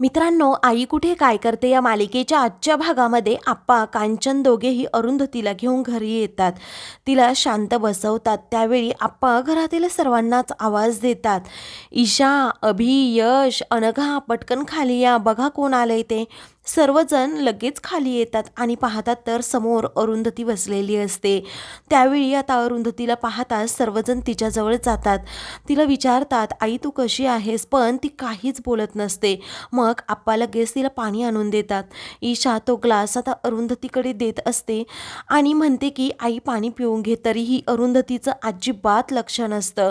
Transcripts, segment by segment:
मित्रांनो आई कुठे काय करते या मालिकेच्या आजच्या भागामध्ये आप्पा कांचन दोघेही अरुंधतीला घेऊन घरी येतात. तिला शांत बसवतात. त्यावेळी आप्पा घरातील सर्वांनाच आवाज देतात. ईशा अभि यश अनघा पटकन खाली या बघा कोण आलंय ते. सर्वजण लगेच खाली येतात आणि पाहतात तर समोर अरुंधती बसलेली असते. त्यावेळी आता अरुंधतीला पाहताच सर्वजण तिच्याजवळ जातात. तिला विचारतात आई तू कशी आहेस? पण ती काहीच बोलत नसते. मग आप्पा लगेच तिला पाणी आणून देतात. ईशा तो ग्लास आता अरुंधतीकडे देत असते आणि म्हणते की आई पाणी पिऊन घे तरीही अरुंधतीचं अजिबात लक्ष नसतं.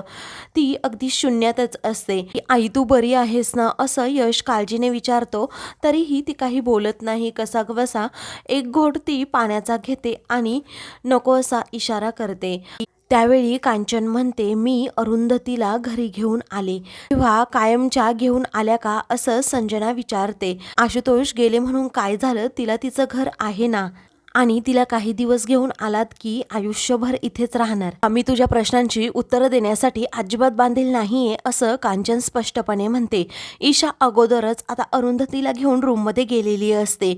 ती अगदी शून्यातच असते. आई तू बरी आहेस ना? असं यश काळजीने विचारतो. तरीही ती काही बोलत नाही कसा बसा एक घोट ती पाण्याचा घेते आणि नको असा इशारा करते. त्यावेळी कांचन म्हणते मी अरुंधतीला घरी घेऊन आले. तेव्हा कायमच्या घेऊन आल्या का असं संजना विचारते. आशुतोष गेले म्हणून काय झालं? तिला तिचं घर आहे ना? आणि तिला काही दिवस घेऊन आलात की आयुष्यभर इथेच राहणार. आम्ही तुझ्या प्रश्नांची उत्तरं देण्यासाठी अजिबात बांधील नाहीये असं कांचन स्पष्टपणे म्हणते. ईशा अगोदरच आता अरुंधतीला घेऊन रूममध्ये गेलेली असते.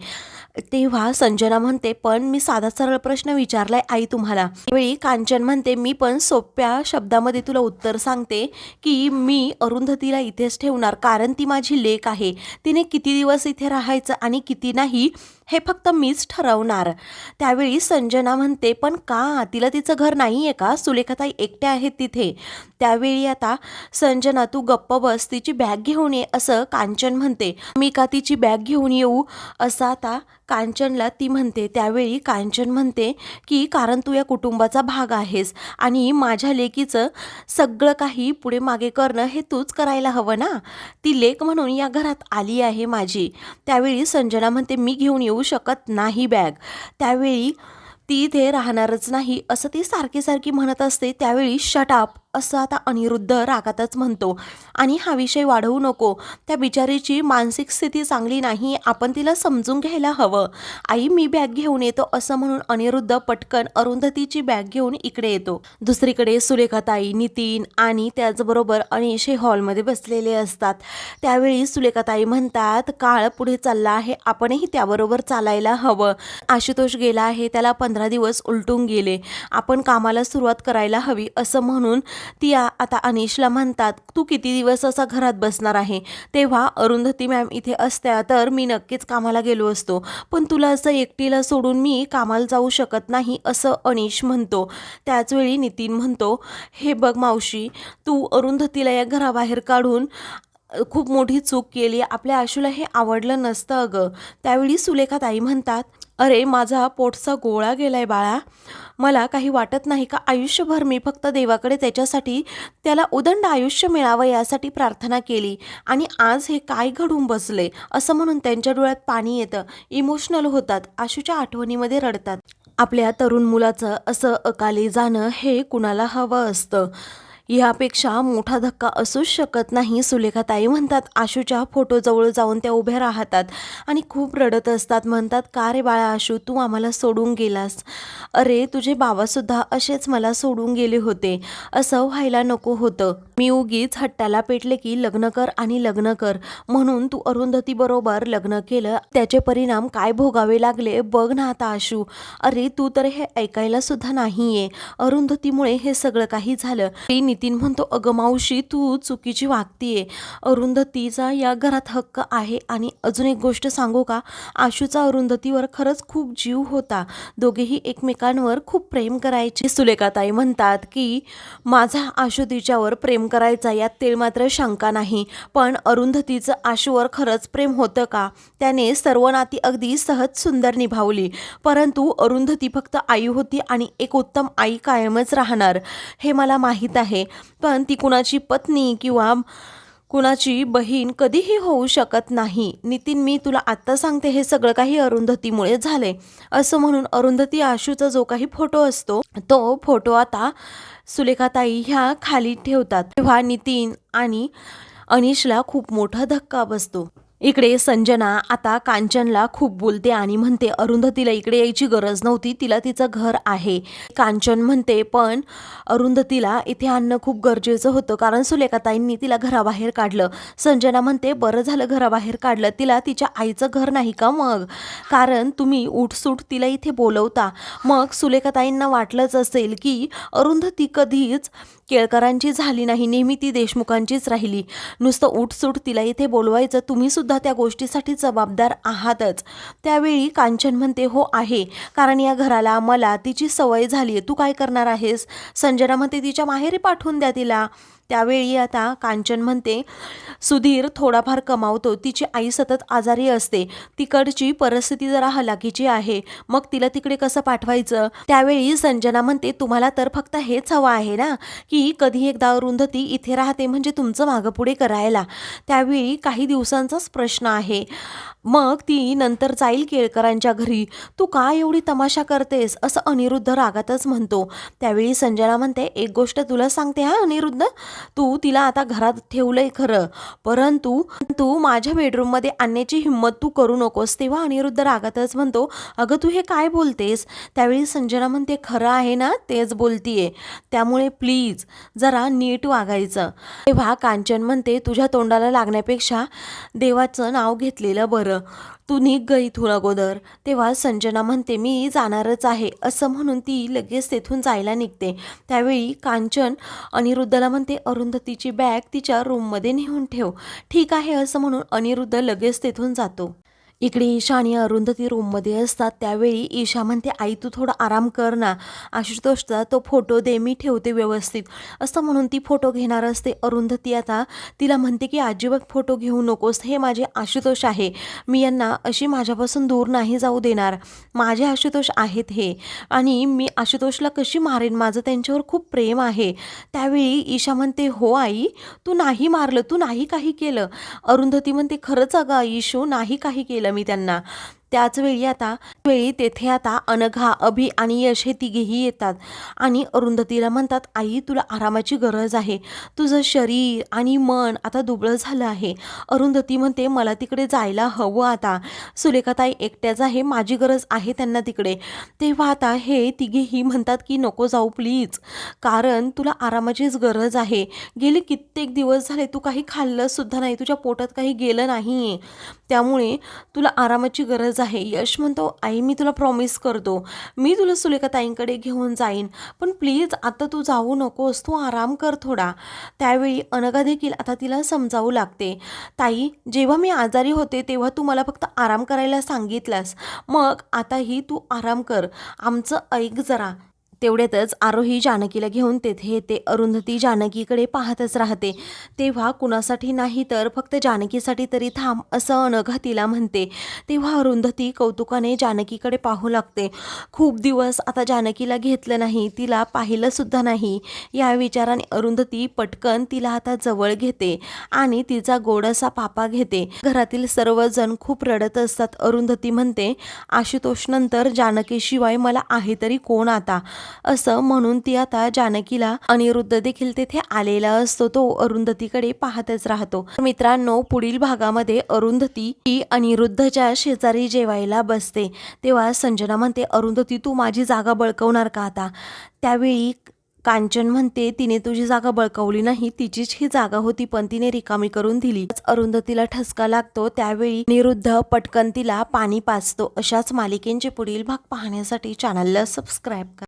तेव्हा संजना म्हणते पण मी साधा सरळ प्रश्न विचारलाय आई तुम्हाला. त्यावेळी कांचन म्हणते मी पण सोप्या शब्दामध्ये तुला उत्तर सांगते की मी अरुंधतीला इथेच ठेवणार कारण ती माझी लेक आहे. तिने किती दिवस इथे राहायचं आणि किती नाही हे फक्त मीच ठरवणार. त्यावेळी संजना म्हणते पण का? तिला तिचं घर नाही आहे का? सुलेखाताई एकट्या आहेत तिथे. त्यावेळी आता संजना तू गप्प बस तिची बॅग घेऊन ये असं कांचन म्हणते. मी का तिची बॅग घेऊन येऊ? असं आता कांचनला ती म्हणते. त्यावेळी कांचन म्हणते की कारण तू या कुटुंबाचा भाग आहेस आणि माझ्या लेकीचं सगळं काही पुढे मागे करणं हे तूच करायला हवं ना? ती लेक म्हणून या घरात आली आहे माझी. त्यावेळी संजना म्हणते मी घेऊन येऊ शकत नाही बॅग. त्यावेळी ती इथे राहणारच नाही असं ती सारखी सारखी म्हणत असते त्यावेळी शटाप असं आता अनिरुद्ध रागातच म्हणतो. आणि हा विषय वाढवू नको त्या बिचारीची मानसिक स्थिती चांगली नाही आपण तिला समजून घ्यायला हवं. आई मी बॅग घेऊन येतो असं म्हणून अनिरुद्ध पटकन अरुंधतीची बॅग घेऊन इकडे येतो. दुसरीकडे सुलेखाताई नितीन आणि त्याचबरोबर अनिश हे हॉलमध्ये बसलेले असतात. त्यावेळी सुलेखाताई म्हणतात काळ पुढे चालला आहे आपणही त्याबरोबर चालायला हवं. आशुतोष गेला आहे त्याला पंधरा पंधरा दिवस उलटून गेले. आपण कामाला सुरुवात करायला हवी असं म्हणून ती आता अनिशला म्हणतात तू किती दिवस असा घरात बसणार आहे? तेव्हा अरुंधती मॅम इथे असत्या तर मी नक्कीच कामाला गेलो असतो. पण तुला असं एकटीला सोडून मी कामाला जाऊ शकत नाही असं अनिश म्हणतो. त्याचवेळी नितीन म्हणतो हे बघ मावशी तू अरुंधतीला या घराबाहेर काढून खूप मोठी चूक केली. आपल्या आशूला हे आवडलं नसतं अगं. त्यावेळी सुलेखा ताई म्हणतात अरे माझा पोटचा गोळा गेलाय बाळा. मला काही वाटत नाही का आयुष्यभर मी फक्त देवाकडे त्याच्यासाठी त्याला उदंड आयुष्य मिळावं यासाठी प्रार्थना केली. आणि आज हे काय घडून बसले? असं म्हणून त्यांच्या डोळ्यात पाणी येतं. इमोशनल होतात. आशूच्या आठवणीमध्ये रडतात. आपल्या तरुण मुलाचं असं अकाली जाणं हे कुणाला हवं असतं? यापेक्षा मोठा धक्का असूच शकत नाही सुलेखाताई म्हणतात. आशूच्या फोटोजवळ जाऊन त्या उभ्या राहतात आणि खूप रडत असतात. म्हणतात का रे बाळा आशू तू आम्हाला सोडून गेलास. अरे तुझे बाबासुद्धा असेच मला सोडून गेले होते. असं व्हायला नको होतं. मी उगीच हट्टाला पेटले की लग्न कर आणि लग्न कर. म्हणून तू अरुंधतीबरोबर लग्न केलं. त्याचे परिणाम काय भोगावे लागले? बघ ना आता आशू. अरे तू तर हे ऐकायला सुद्धा नाहीये. अरुंधतीमुळे हे सगळं काही झालं. नितीन म्हणतो अगं मावशी तू चुकीची वागतीये. अरुंधतीचा या घरात हक्क आहे आणि अजून एक गोष्ट सांगू का? आशूचा अरुंधतीवर खरंच खूप जीव होता. दोघेही एकमेकांवर खूप प्रेम करायचे. सुलेखाताई म्हणतात की माझा आशू तिच्यावर प्रेम करायचा यात ते मात्र शंका नाही. पण अरुंधतीचं आशूवर खरंच प्रेम होतं का? त्याने सर्व नाती अगदी सहज सुंदर निभावली. परंतु अरुंधती फक्त आई होती आणि एक उत्तम आई कायमच राहणार. हे मला माहीत आहे. पण ती कुणाची पत्नी किंवा कुणाची बहीण कधीही होऊ शकत नाही. नितीन मी तुला आत्ता सांगते हे सगळं काही अरुंधतीमुळे झाले असं म्हणून अरुंधती आशूचा जो काही फोटो असतो तो फोटो आता सुलेखाताई ह्या खाली ठेवतात. तेव्हा नितीन आणि अनिशला खूप मोठा धक्का बसतो. इकडे संजना आता कांचनला खूप बोलते आणि म्हणते अरुंधतीला इकडे यायची गरज नव्हती तिला तिचं घर आहे. कांचन म्हणते पण अरुंधतीला इथे आणणं खूप गरजेचं होतं कारण सुलेखाताईंनी तिला घराबाहेर काढलं. संजना म्हणते बरं झालं घराबाहेर काढलं तिला तिच्या आईचं घर नाही का मग? कारण तुम्ही उठसूट तिला इथे बोलवता. मग सुलेखाताईंना वाटलंच असेल की अरुंधती कधीच केळकरांची झाली नाही नेहमी ती देशमुखांचीच राहिली. नुसतं उठसूट तिला इथे बोलवायचं तुम्ही सुद्धा त्या गोष्टीसाठी जबाबदार आहातच. त्यावेळी कांचन म्हणते हो आहे. कारण या घराला मला तिची सवय झाली आहे तू काय करणार आहेस? संजना म्हणते तिच्या माहेरी पाठवून द्या तिला. त्यावेळी आता कांचन म्हणते सुधीर थोडाफार कमावतो. तिची आई सतत आजारी असते. तिकडची परिस्थिती जरा हलाखीची आहे. मग तिला तिकडे कसं पाठवायचं? त्यावेळी संजना म्हणते तुम्हाला तर फक्त हेच हवं आहे ना की कधी एकदा अरुंधती इथे राहते म्हणजे तुमचं मागं पुढे करायला. त्यावेळी काही दिवसांचाच प्रश्न आहे. मग ती नंतर जाईल केळकरांच्या घरी. तू का एवढी तमाशा करतेस? असं अनिरुद्ध रागातच म्हणतो. त्यावेळी संजना म्हणते एक गोष्ट तुला सांगते हा अनिरुद्ध? तू तिला आता घरात ठेवलंय खरं. परंतु तू माझ्या बेडरूममध्ये आणण्याची हिंमत तू करू नकोस. तेव्हा अनिरुद्ध रागातच म्हणतो अगं तू हे काय बोलतेस? त्यावेळी संजना म्हणते खरं आहे ना तेच बोलतीये. त्यामुळे प्लीज जरा नीट वागायचं. तेव्हा कांचन म्हणते तुझ्या तोंडाला लागण्यापेक्षा देवाचं नाव घेतलेलं बरं. तू निघ ग इथून अगोदर. तेव्हा संजना म्हणते मी जाणारच आहे. असं म्हणून ती लगेच तेथून जायला निघते. त्यावेळी कांचन अनिरुद्धला म्हणते अरुंधतीची बॅग तिच्या रूममध्ये नेऊन ठेव. ठीक आहे असं म्हणून अनिरुद्ध लगेच तेथून जातो. इकडे ईशा आणि अरुंधती रूममध्ये असतात. त्यावेळी ईशा म्हणते आई तू थोडा आराम कर ना. आशुतोषचा तो फोटो दे मी ठेवते व्यवस्थित. असं म्हणून ती फोटो घेणार असते. अरुंधती आता तिला म्हणते की अजिबात फोटो घेऊ नकोस. हे माझे आशुतोष आहे. मी यांना अशी माझ्यापासून दूर नाही जाऊ देणार. माझे आशुतोष आहेत हे. आणि मी आशुतोषला कशी मारेन? माझं त्यांच्यावर खूप प्रेम आहे. त्यावेळी ईशा म्हणते हो आई. तू नाही मारलं. तू नाही काही केलं. अरुंधती म्हणते खरंच अगं ईशू नाही काही केलं. मी त्यांना. त्याच वेळी आता वेळी तेथे आता अनघा अभि आणि यश हे तिघेही येतात. आणि अरुंधतीला म्हणतात आई तुला आरामाची गरज आहे. तुझं शरीर आणि मन आता दुबळं झालं आहे. अरुंधती म्हणते मला तिकडे जायला हवं आता. सुलेखाताई एकट्याच आहे माझी गरज आहे त्यांना तिकडे. तेव्हा आता हे तिघेही म्हणतात की नको जाऊ प्लीज कारण तुला आरामाचीच गरज आहे. गेले कित्येक दिवस झाले तू काही खाल्लंसुद्धा नाही. तुझ्या पोटात काही गेलं नाही आहे त्यामुळे तुला आरामाची गरज आहे. यश म्हणतो आई मी तुला प्रॉमिस करतो. मी तुला सुलेखा ताईंकडे घेऊन जाईन. पण प्लीज आता तू जाऊ नकोस. तू आराम कर थोडा. त्यावेळी अनघा देखील आता तिला समजावू लागते. ताई जेव्हा मी आजारी होते तेव्हा तू मला फक्त आराम करायला सांगितलास. मग आताही तू आराम कर. आमचं ऐक जरा. तेवढ्यातच आरोही जानकीला घेऊन तेथे येते. अरुंधती जानकीकडे पाहतच राहते. तेव्हा कुणासाठी नाही तर फक्त जानकीसाठी तरी थांब असं अनघा तिला म्हणते. तेव्हा अरुंधती कौतुकाने जानकीकडे पाहू लागते. खूप दिवस आता जानकीला घेतलं नाही तिला पाहिलंसुद्धा नाही. या विचाराने अरुंधती पटकन तिला आता जवळ घेते आणि तिचा गोडसा पापा घेते. घरातील सर्वजण खूप रडत असतात. अरुंधती म्हणते आशुतोष नंतर जानकीशिवाय मला आहे तरी कोण आता? असं म्हणून ती आता जानकीला अनिरुद्ध देखील तेथे आलेला असतो. तो अरुंधतीकडे पाहतच राहतो. मित्रांनो पुढील भागामध्ये अरुंधती ही अनिरुद्धच्या शेजारी जेवायला बसते. तेव्हा संजना म्हणते अरुंधती तू माझी जागा बळकवणार का आता? त्यावेळी कांचन म्हणते तिने तुझी जागा बळकवली नाही. तिचीच ही जागा होती पण तिने रिकामी करून दिली. अरुंधतीला ठसका लागतो. त्यावेळी निरुद्ध पटकन तिला पाणी पाचतो अशाच मालिकेंचे पुढील भाग पाहण्यासाठी चॅनलला सबस्क्राईब करा.